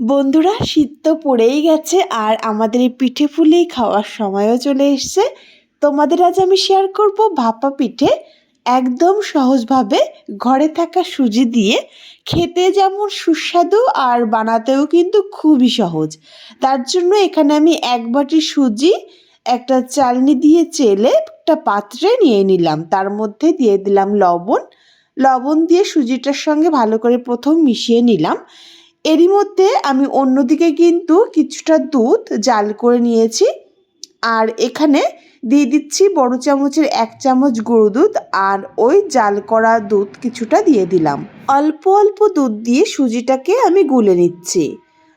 বন্ধুরা, শীত তো পড়েই গেছে আর আমাদের এই পিঠে পুলি খাওয়ার সময়ও চলে এসছে। তোমাদের আজ আমি শেয়ার করব ভাপা পিঠে একদম সহজভাবে ঘরে থাকা সুজি দিয়ে। খেতে যেমন সুস্বাদু আর বানাতেও কিন্তু খুবই সহজ। তার জন্য এখানে আমি এক বাটি সুজি, একটা চালনি দিয়ে চেলে একটা পাত্রে নিয়ে নিলাম। তার মধ্যে দিয়ে দিলাম লবণ। লবণ দিয়ে সুজিটার সঙ্গে ভালো করে প্রথম মিশিয়ে নিলাম। এরই মধ্যে আমি অন্যদিকে কিন্তু কিছুটা দুধ জাল করে নিয়েছি। আর এখানে দিয়ে দিচ্ছি বড় চামচের এক চামচ গুঁড়ো দুধ আর ওই জাল করা দুধ কিছুটা দিয়ে দিলাম। অল্প অল্প দুধ দিয়ে সুজিটাকে আমি গুলে নিচ্ছি।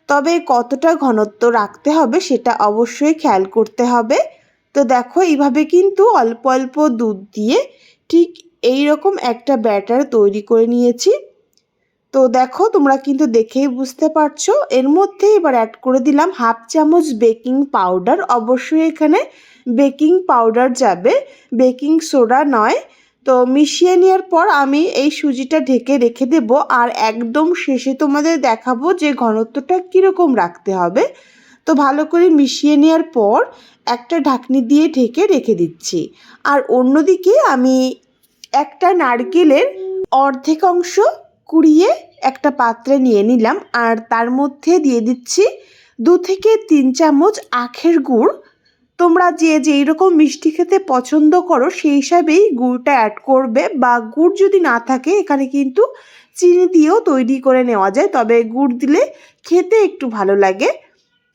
তবে কতটা ঘনত্ব রাখতে হবে সেটা অবশ্যই খেয়াল করতে হবে। তো দেখো, এইভাবে কিন্তু অল্প অল্প দুধ দিয়ে ঠিক এই রকম একটা ব্যাটার তৈরি করে নিয়েছি। তো দেখো, তোমরা কিন্তু দেখেই বুঝতে পারছ। এর মধ্যে এবার অ্যাড করে দিলাম হাফ চামচ বেকিং পাউডার অবশ্যই এখানে বেকিং পাউডার যাবে। বেকিং সোডা নয়। তো মিশিয়ে নেওয়ার পর আমি এই সুজিটা ঢেকে রেখে দেব। আর একদম শেষে তোমাদের দেখাবো যে ঘনত্বটা কীরকম রাখতে হবে। তো ভালো করে মিশিয়ে নেওয়ার পর একটা ঢাকনি দিয়ে ঢেকে রেখে দিচ্ছি। আর অন্যদিকে আমি একটা নারকেলের অর্ধেক অংশ কুড়িয়ে একটা পাত্রে নিয়ে নিলাম আর তার মধ্যে দিয়ে দিচ্ছি দু থেকে তিন চামচ আখের গুড়। তোমরা যে যেই রকম মিষ্টি খেতে পছন্দ করো সেই হিসাবেই গুড়টা অ্যাড করবে বা গুড় যদি না থাকে এখানে কিন্তু চিনি দিয়েও তৈরি করে নেওয়া যায়, তবে গুড় দিলে খেতে একটু ভালো লাগে।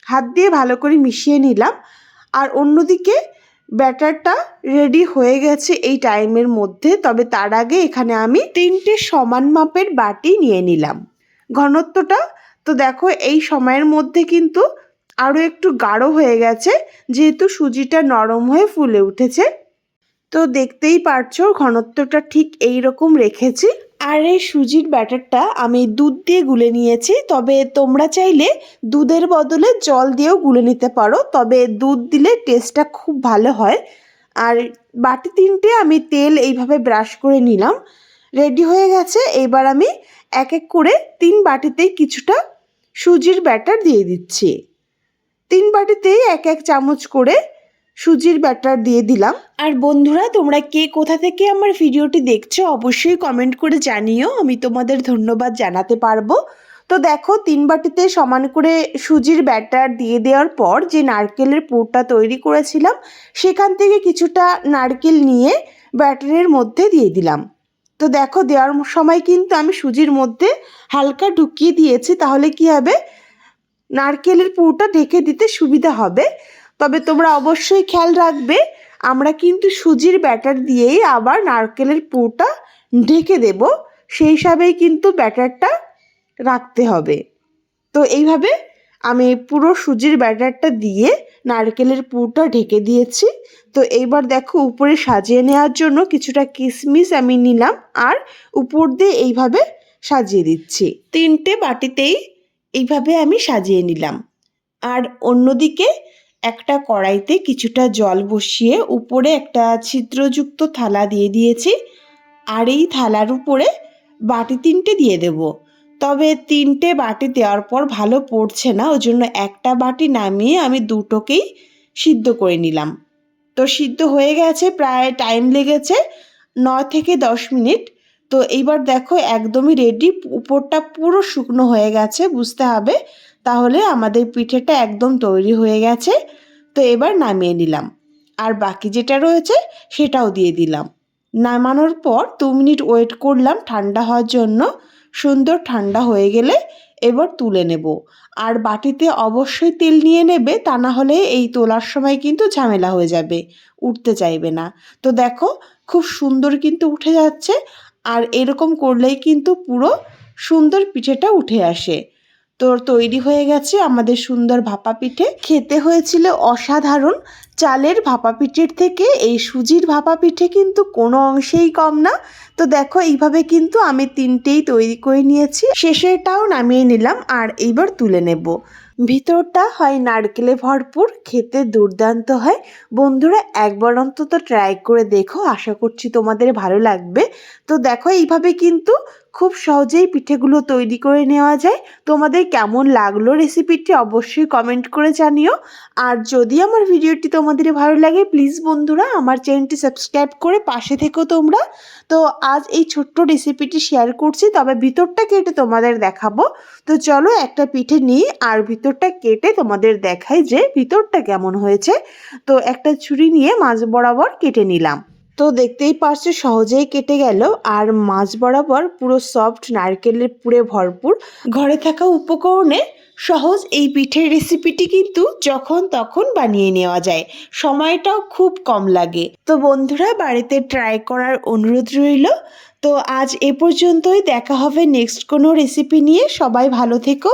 হাত দিয়ে ভালো করে মিশিয়ে নিলাম। আর অন্যদিকে ব্যাটারটা রেডি হয়ে গেছে এই টাইমের মধ্যে, তবে তার আগে এখানে আমি তিনটে সমান মাপের বাটি নিয়ে নিলাম। ঘনত্বটা, তো দেখো এই সময়ের মধ্যে কিন্তু আরও একটু গাঢ় হয়ে গেছে, যেহেতু সুজিটা নরম হয়ে ফুলে উঠেছে। তো দেখতেই পারছ, ঘনত্বটা ঠিক এই রকম রেখেছি। আর এই সুজির ব্যাটারটা আমি দুধ দিয়ে গুলে নিয়েছি, তবে তোমরা চাইলে দুধের বদলে জল দিয়েও গুলে নিতে পারো, তবে দুধ দিলে টেস্টটা খুব ভালো হয়। আর বাটি তিনটে আমি তেল এইভাবে ব্রাশ করে নিলাম। রেডি হয়ে গেছে, এবার আমি এক এক করে তিন বাটিতেই কিছুটা সুজির ব্যাটার দিয়ে দিচ্ছি। তিন বাটিতেই এক এক চামচ করে সুজির ব্যাটার দিয়ে দিলাম। আর বন্ধুরা, তোমরা কে কোথা থেকে আমার ভিডিওটি দেখছ, অবশ্যই কমেন্ট করে জানিও। আমি তোমাদের ধন্যবাদ জানাতে পারব। তো দেখো, তিন বাটিতে সমান করে সুজির ব্যাটার দিয়ে দেওয়ার পর যে নারকেলের পুরটা তৈরি করেছিলাম, সেখান থেকে কিছুটা নারকেল নিয়ে ব্যাটারের মধ্যে দিয়ে দিলাম। তো দেখো, দেওয়ার সময় কিন্তু আমি সুজির মধ্যে হালকা ঢুকিয়ে দিয়েছি, তাহলে কি হবে? নারকেলের পুরটা ঢেকে দিতে সুবিধা হবে। তবে তোমরা অবশ্যই খেয়াল রাখবে, আমরা কিন্তু সুজির ব্যাটার দিয়েই আবার নারকেলের পুরটা ঢেকে দেব। সেই হিসাবেই কিন্তু ব্যাটারটা রাখতে হবে। তো এইভাবে আমি পুরো সুজির ব্যাটারটা দিয়ে নারকেলের পুরটা ঢেকে দিয়েছি। তো এইবার দেখো উপরে সাজিয়ে নেওয়ার জন্য কিছুটা কিশমিশ আমি নিলাম আর উপর দিয়ে এইভাবে সাজিয়ে দিচ্ছি। তিনটে বাটিতেই এইভাবে আমি সাজিয়ে নিলাম। আর অন্যদিকে একটা কড়াইতে কিছুটা জল বসিয়ে উপরে একটা ছিদ্রযুক্ত থালা দিয়ে দিয়েছি। আর এই থালার উপরে বাটি তিনটে দিয়ে দেব। তবে তিনটে বাটি দেওয়ার পর ভালো পড়ছে না ওই জন্য একটা বাটি নামিয়ে আমি দুটোকেই সিদ্ধ করে নিলাম। তো সিদ্ধ হয়ে গেছে, প্রায় টাইম লেগেছে, নয় থেকে দশ মিনিট। তো এইবার দেখো একদমই রেডি উপরটা পুরো শুকনো হয়ে গেছে, বুঝতে হবে? তাহলে আমাদের পিঠেটা একদম তৈরি হয়ে গেছে। তো এবার নামিয়ে নিলাম। আর বাকি যেটা রয়েছে সেটাও দিয়ে দিলাম। নামানোর পর দু মিনিট ওয়েট করলাম ঠান্ডা হওয়ার জন্য। সুন্দর ঠান্ডা হয়ে গেলে এবার তুলে নেব। আর বাটিতে অবশ্যই তেল নিয়ে নেবে, তা না হলে এই তোলার সময় কিন্তু ঝামেলা হয়ে যাবে, উঠতে চাইবে না। তো দেখো খুব সুন্দর কিন্তু উঠে যাচ্ছে। আর এরকম করলেই কিন্তু পুরো সুন্দর পিঠেটা উঠে আসে। তো তৈরি হয়ে গেছে আমাদের সুন্দর ভাপা পিঠে। খেতে হয়েছিল অসাধারণ। চালের ভাপা পিঠের থেকে এই সুজির ভাপা পিঠে কিন্তু কোনো অংশেই কম না। তো দেখো, এইভাবে কিন্তু আমি তিনটেই তৈরি করে নিয়েছি। শেষেরটাও নামিয়ে নিলাম আর এইবার তুলে নেব। ভিতরটা হয় নারকেলে ভরপুর, খেতে দুর্দান্ত হয়। বন্ধুরা, একবার অন্তত ট্রাই করে দেখো, আশা করছি তোমাদের ভালো লাগবে। তো দেখো, এইভাবে কিন্তু খুব সহজেই পিঠেগুলো তৈরি করে নেওয়া যায়। তোমাদের কেমন লাগল রেসিপিটি অবশ্যই কমেন্ট করে জানিও। আর যদি আমার ভিডিওটি তোমাদের ভালো লাগে প্লিজ বন্ধুরা, আমার চ্যানেলটি সাবস্ক্রাইব করে পাশে থেকো তোমরা। তো আজ এই ছোট্ট রেসিপিটি শেয়ার করছি, তবে ভিতরটা কেটে তোমাদের দেখাবো। তো চলো, একটা পিঠে নিই, আর ভিতরটা কেটে তোমাদের দেখাই যে ভিতরটা কেমন হয়েছে। তো একটা ছুরি নিয়ে মাঝ বরাবর কেটে নিলাম। তো দেখতেই পারছ সহজেই কেটে গেল। আর মাছ বরাবর পুরো সফট নারকেলের পুরে ভরপুর। ঘরে থাকা উপকরণে সহজ এই পিঠের রেসিপিটি কিন্তু যখন তখন বানিয়ে নেওয়া যায়। সময়টাও খুব কম লাগে। তো বন্ধুরা, বাড়িতে ট্রাই করার অনুরোধ রইল। তো আজ এ পর্যন্তই। দেখা হবে নেক্সট কোনো রেসিপি নিয়ে। সবাই ভালো থেকো।